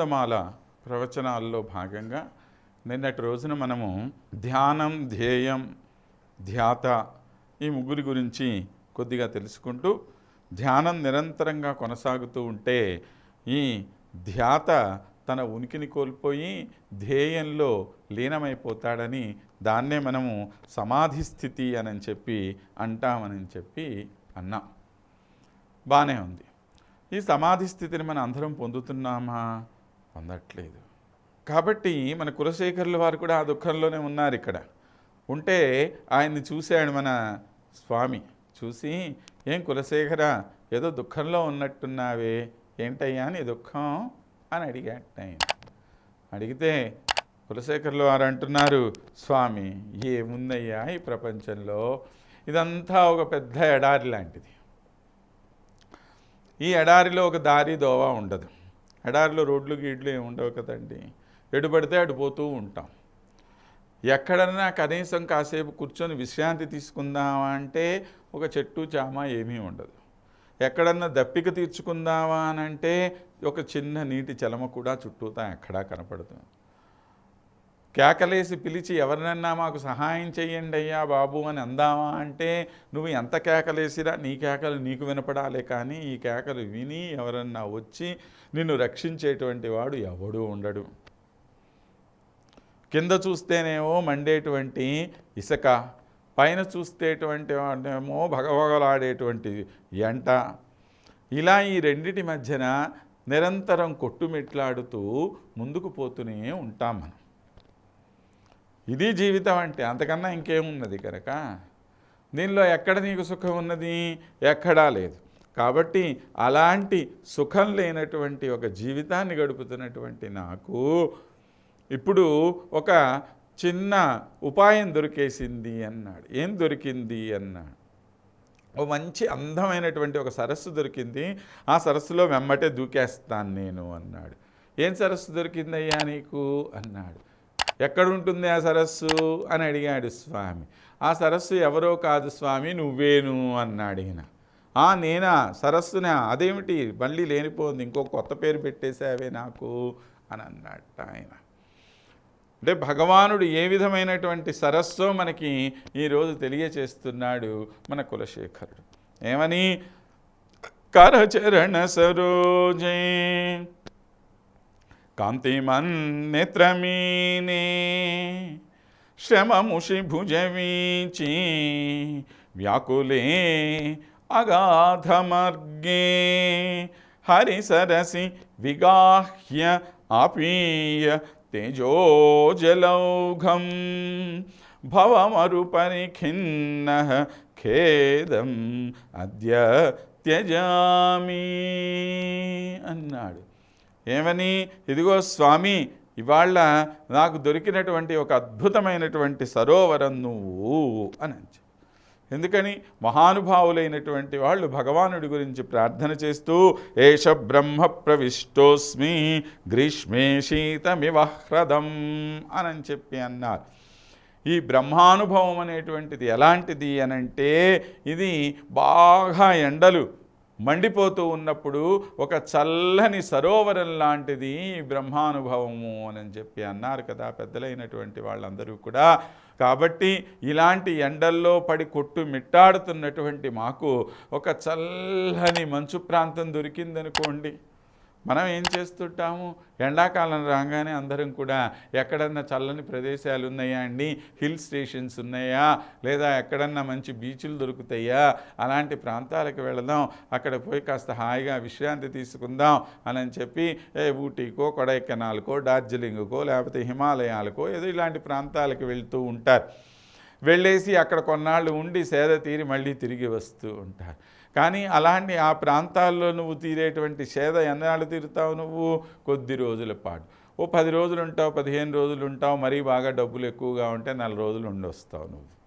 ఆనందమాల ప్రవచనాల్లో భాగంగా నిన్నటి రోజున మనము ధ్యానం ధ్యేయం ధ్యాత ఈ ముగ్గురి గురించి కొద్దిగా తెలుసుకుంటూ ధ్యానం నిరంతరంగా కొనసాగుతూ ఉంటే ఈ ధ్యాత తన ఉనికిని కోల్పోయి ధ్యేయంలో లీనమైపోతాడని దాన్నే మనము సమాధి స్థితి అని చెప్పి అంటామని చెప్పి అన్నాం. బాగానే ఉంది. ఈ సమాధి స్థితిని మనం అందరం పొందుతున్నామా? పొందట్లేదు కాబట్టి మన కులశేఖరుల వారు కూడా ఆ దుఃఖంలోనే ఉన్నారు ఇక్కడ. ఉంటే ఆయన్ని చూశాడు మన స్వామి. చూసి ఏం కులశేఖర ఏదో దుఃఖంలో ఉన్నట్టున్నావే. ఏంటయ్యా నీ దుఃఖం? అని అడిగాట ఆయన. అడిగితే కులశేఖరులు వారు అంటున్నారు స్వామి ఏముందయ్యా ఈ ప్రపంచంలో? ఇదంతా ఒక పెద్ద ఎడారి లాంటిది. ఈ ఎడారిలో ఒక దారి దోవ ఉండదు. ఎడారిలో రోడ్లు గీడ్లు ఏమి ఉండవు కదండి. ఎటు పడితే అటు పోతూ ఉంటాం. ఎక్కడన్నా కనీసం కాసేపు కూర్చొని విశ్రాంతి తీసుకుందామా అంటే ఒక చెట్టు చామ ఏమీ ఉండదు. ఎక్కడన్నా దప్పిక తీర్చుకుందామా అని అంటే ఒక చిన్న నీటి చలమ కూడా చుట్టూతా ఎక్కడా కనపడుతుంది కేకలేసి పిలిచి ఎవరినన్నా మాకు సహాయం చెయ్యండి అయ్యా బాబు అని అందామా అంటే నువ్వు ఎంత కేకలేసిరా నీ కేకలు నీకు వినపడాలే కానీ ఈ కేకలు విని ఎవరన్నా వచ్చి నిన్ను రక్షించేటువంటి వాడు ఎవడూ ఉండడు. కింద చూస్తేనేమో మండేటువంటి ఇసుక పైన చూస్తేటువంటి వాడేమో భగభగలాడేటువంటి ఎంట. ఇలా ఈ రెండిటి మధ్యన నిరంతరం కొట్టుమిట్లాడుతూ ముందుకు పోతూనే ఉంటాం మనం. ఇది జీవితం అంటే అంతకన్నా ఇంకేమున్నది కనుక? దీనిలో ఎక్కడ నీకు సుఖం ఉన్నది? ఎక్కడా లేదు. కాబట్టి అలాంటి సుఖం లేనటువంటి ఒక జీవితాన్ని గడుపుతున్నటువంటి నాకు ఇప్పుడు ఒక చిన్న ఉపాయం దొరికేసింది అన్నాడు. ఏం దొరికింది అన్నాడు. ఓ మంచి అందమైనటువంటి ఒక సరస్సు దొరికింది. ఆ సరస్సులో వెమ్మటే దూకేస్తాను నేను అన్నాడు. ఏం సరస్సు దొరికిందయ్యా నీకు? అన్నాడు. ఎక్కడుంటుంది ఆ సరస్సు? అని అడిగాడు స్వామి. ఆ సరస్సు ఎవరో కాదు స్వామి నువ్వేను అన్నాడు ఈయన ఆ నేనా? సరస్సునా? అదేమిటి? మళ్ళీ లేనిపోయింది. ఇంకో కొత్త పేరు పెట్టేసావే నాకు అని అన్నట్టు ఆయన. అంటే భగవానుడు ఏ విధమైనటువంటి సరస్సో మనకి ఈరోజు తెలియచేస్తున్నాడు మన కులశేఖరుడు. ఏమని? కరచరణ సరోజే కాంతిమన్నేత్రమీనే శ్రమముషి భుజవీచి వ్యాకులే అగాధమర్గే హరిసరసి విగాహ్య ఆపీయ తేజోజలౌఘం భవమరుపరిఖిన్న ఖేదం అద్య త్యజామి అన్నాడు. ఏమని? ఇదిగో స్వామి ఇవాళ నాకు దొరికినటువంటి ఒక అద్భుతమైనటువంటి సరోవరం నువ్వు అని అంచు ఎందుకని? మహానుభావులైనటువంటి వాళ్ళు భగవానుడి గురించి ప్రార్థన చేస్తూ ఏష బ్రహ్మ ప్రవిష్టోస్మి గ్రీష్మే శీతమివహ్రదం అని చెప్పి అన్నారు. ఈ బ్రహ్మానుభవం అనేటువంటిది ఎలాంటిది అనంటే ఇది బాగా ఎండలు. మండిపోతూ ఉన్నప్పుడు ఒక చల్లని సరోవరం లాంటిది బ్రహ్మానుభవము అని చెప్పి అన్నారు కదా పెద్దలైనటువంటి వాళ్ళందరూ కూడా. కాబట్టి ఇలాంటి ఎండల్లో పడి కొట్టు మిట్టాడుతున్నటువంటి మాకు ఒక చల్లని మంచు ప్రాంతం దొరికిందనుకోండి. మనం ఏం చేస్తుంటాము? ఎండాకాలం రాగానే అందరం కూడా ఎక్కడన్నా చల్లని ప్రదేశాలు ఉన్నాయా అండి? హిల్ స్టేషన్స్ ఉన్నాయా? లేదా ఎక్కడన్నా మంచి బీచ్లు దొరుకుతాయా? అలాంటి ప్రాంతాలకు వెళదాం. అక్కడ పోయి కాస్త హాయిగా విశ్రాంతి తీసుకుందాం అని చెప్పి ఏ ఊటీకో కొడైకెనాల్కో డార్జిలింగ్కో లేకపోతే హిమాలయాలకో ఏదో ఇలాంటి ప్రాంతాలకు వెళ్తూ ఉంటారు. వెళ్ళేసి అక్కడ కొన్నాళ్ళు ఉండి సేద తీరి మళ్ళీ తిరిగి వస్తూ ఉంటారు. కానీ అలాంటి ఆ ప్రాంతాల్లో నువ్వు తీరేటువంటి సేద ఎన్నాళ్ళు తీరుతావు నువ్వు? కొద్ది రోజుల పాటు. ఓ పది రోజులు ఉంటావు పదిహేను రోజులు ఉంటావు మరీ బాగా డబ్బులు ఎక్కువగా ఉంటే నెల రోజులు ఉండొస్తావు నువ్వు.